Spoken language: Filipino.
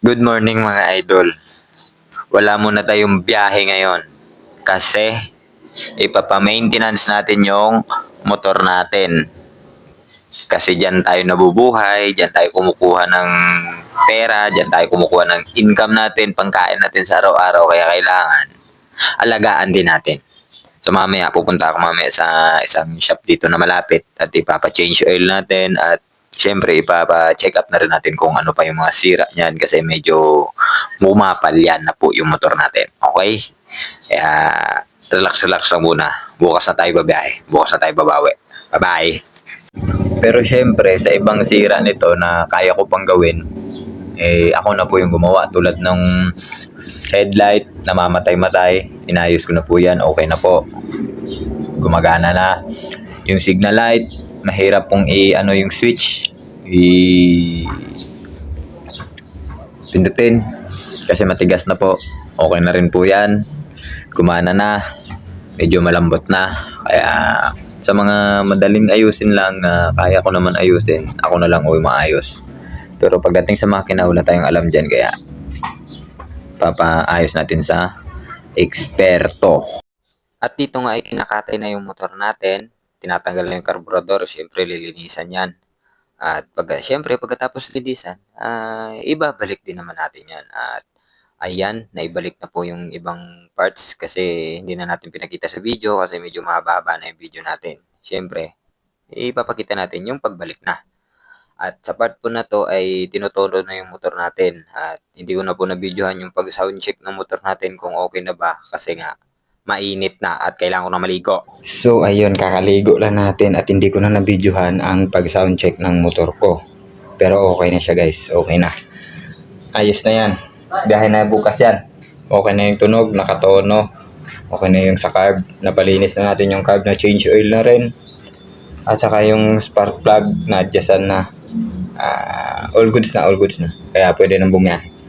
Good morning mga idol. Wala muna tayong biyahe ngayon kasi ipapa-maintenance natin yung motor natin. Kasi dyan tayo nabubuhay, dyan tayo kumukuha ng pera, dyan tayo kumukuha ng income natin, pangkain natin sa araw-araw. Kaya kailangan alagaan din natin. So mamaya, pupunta ako mamaya sa isang shop dito na malapit at ipapa-change oil natin at syempre ipapa-check up na rin natin kung ano pa yung mga sira niyan kasi medyo bumapal yan na po yung motor natin. Okay? Kaya relax-relax lang muna. Bukas na tayo babiyahe. Bukas na tayo babawi. Bye-bye! Pero syempre, sa ibang sira nito na kaya ko pang gawin, eh ako na po yung gumawa tulad ng headlight, namamatay-matay, inayos ko na po yan, okay na po. Gumagana na. Yung signal light, mahirap pong i-ano yung switch, i pindutin kasi matigas na po. Okay na rin po yan. Gumana na. Medyo malambot na. Kaya sa mga madaling ayusin lang na kaya ko naman ayusin, ako na lang o maayos. Pero pagdating sa makina, wala tayong alam dyan. Kaya papaayos natin sa eksperto. At dito nga ay kinakatay na yung motor natin. Tinatanggal na yung karburador. Siyempre, lilinisan yan. At pag, siyempre, pagkatapos linisan, ah, ibabalik din naman natin yan. At ayan, naibalik na po yung ibang parts kasi hindi na natin pinakita sa video kasi medyo mahaba-haba na yung video natin. Siyempre, ipapakita natin yung pagbalik na. At sa part po na to ay tinutulo na yung motor natin. At hindi ko na po na-videohan yung pag-sound check ng motor natin kung okay na ba kasi nga mainit na at kailangan ko na maligo. So ayun, kakaligo lang natin at hindi ko na nabidyohan ang pag-sound check ng motor ko. Pero okay na siya guys, okay na. Ayos na yan. Biyahe na bukas yan. Okay na yung tunog, nakatono. Okay na yung sa carb. Napalinis na natin yung carb na change oil na rin. At saka yung spark plug na adjustan na. Ah, all goods na, all goods na. Kaya pwede nang bumiyahe.